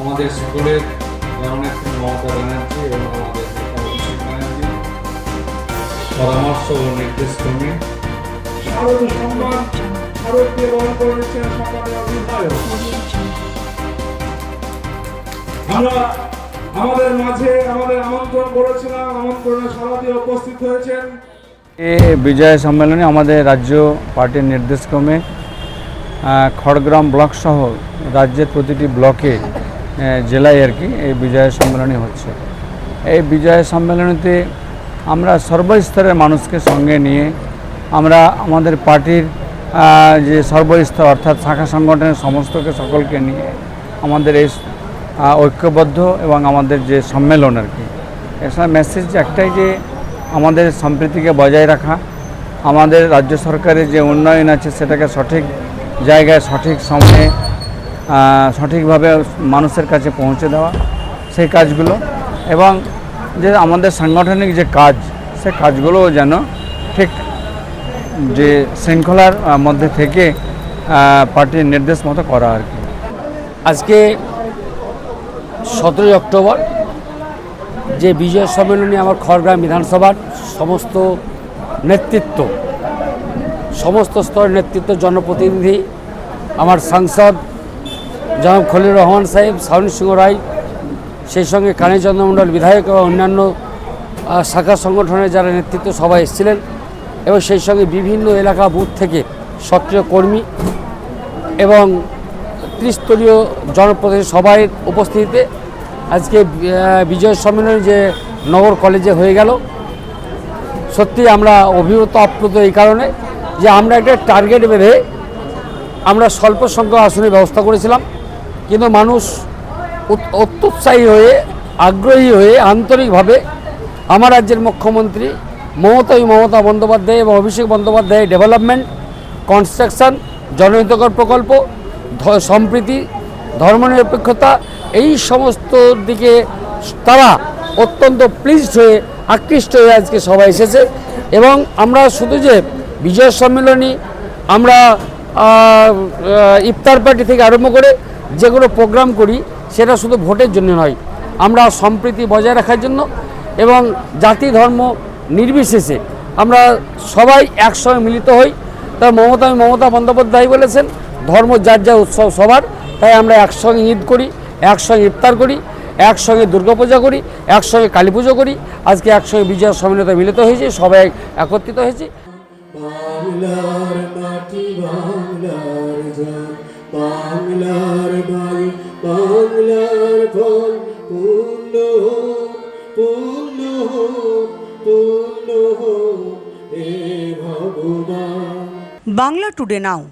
আমাদের সকলের জননেত্রী মমতা ব্যানার্জি এবং আমাদের নেতা অভিষেক ব্যানার্জি পরামর্শ ও নির্দেশ ক্রমে সম্মান করেছেন অভিনয় আমরা আমাদের মাঝে আমাদের আমন্ত্রণ করেছিলাম আমন্ত্রণে সারা দিয়ে উপস্থিত হয়েছেন। এ বিজয় সম্মেলনে আমাদের রাজ্য পার্টির নির্দেশক্রমে খড়গ্রাম ব্লক সহ রাজ্যের প্রতিটি ব্লকে জেলায় আর কি এই বিজয় সম্মেলনী হচ্ছে। এই বিজয় সম্মেলনীতে আমরা সর্বস্তরের মানুষকে সঙ্গে নিয়ে আমরা আমাদের পার্টির যে সর্বস্তর অর্থাৎ শাখা সংগঠনের সমস্তকে সকলকে নিয়ে আমাদের এই ঐক্যবদ্ধ এবং আমাদের যে সম্মেলন আর কি। এছাড়া মেসেজ একটাই যে আমাদের সম্প্রীতিকে বজায় রাখা, আমাদের রাজ্য সরকারের যে উন্নয়ন আছে সেটাকে সঠিক জায়গায় সঠিক সময়ে সঠিকভাবে মানুষের কাছে পৌঁছে দেওয়া, সেই কাজগুলো এবং যে আমাদের সাংগঠনিক যে কাজ, সে কাজগুলোও যেন ঠিক যে শৃঙ্খলার মধ্যে থেকে পার্টির নির্দেশ মতো করা আর কি। আজকে সতেরোই অক্টোবর, যে বিজয় সম্মেলনে আমার খড়গ্রাম বিধানসভার সমস্ত নেতৃত্ব, সমস্ত স্তরের নেতৃত্ব, জনপ্রতিনিধি, আমার সাংসদ জনাব খলিল রহমান সাহেব শাওন সিংহ রায়, সেই সঙ্গে কালীচন্দ্র মণ্ডল বিধায়ক এবং অন্যান্য শাখা সংগঠনের যারা নেতৃত্ব সবাই এসেছিলেন এবং সেই সঙ্গে বিভিন্ন এলাকা বুথ থেকে সক্রিয় কর্মী এবং ত্রিস্তরীয় জনপ্রতিনিধি সবাই উপস্থিতিতে আজকে বিজয় সম্মেলন যে নগর কলেজে হয়ে গেল। সত্যি আমরা অভিভূত আপ্লুত এই কারণে যে আমরা একটা টার্গেট বেঁধে আমরা স্বল্প সংখ্যক আসনের ব্যবস্থা করেছিলাম। কিন্তু মানুষ অত্যুৎসাহী হয়ে, আগ্রহী হয়ে, আন্তরিকভাবে আমার রাজ্যের মুখ্যমন্ত্রী মমতা মমতা বন্দ্যোপাধ্যায় এবং অভিষেক বন্দ্যোপাধ্যায় ডেভেলপমেন্ট, কনস্ট্রাকশন, জনহিতকর প্রকল্প সম্প্রীতি, ধর্মনিরপেক্ষতা, এই সমস্ত দিকে তারা অত্যন্ত প্লিজড হয়ে, আকৃষ্ট হয়ে আজকে সবাই এসেছে এবং আমরা শুধু যে বিজয় সম্মেলনী আমরা ইফতার পার্টি থেকে আরম্ভ করে যেগুলো প্রোগ্রাম করি, সেটা শুধু ভোটের জন্য নয়, আমরা সম্প্রীতি বজায় রাখার জন্য এবং জাতি ধর্ম নির্বিশেষে আমরা সবাই একসঙ্গে মিলিত হই। তা মমতা মমতা বন্দ্যোপাধ্যায় বলেছেন, ধর্ম যার যা উৎসব সবার, তাই আমরা একসঙ্গে ঈদ করি, একসঙ্গে ইফতার করি, একসঙ্গে দুর্গাপূজা করি, একসঙ্গে কালী পুজো করি, আজকে একসঙ্গে বিজয় সম্মিলিত মিলিত হয়েছি, সবাই একত্রিত হয়েছি। বাংলার বাংলার বায়ু বাংলার ফল পূর্ণ হোক, পূর্ণ হোক, পূর্ণ এ ভগবান। বাংলা টুডে নাও।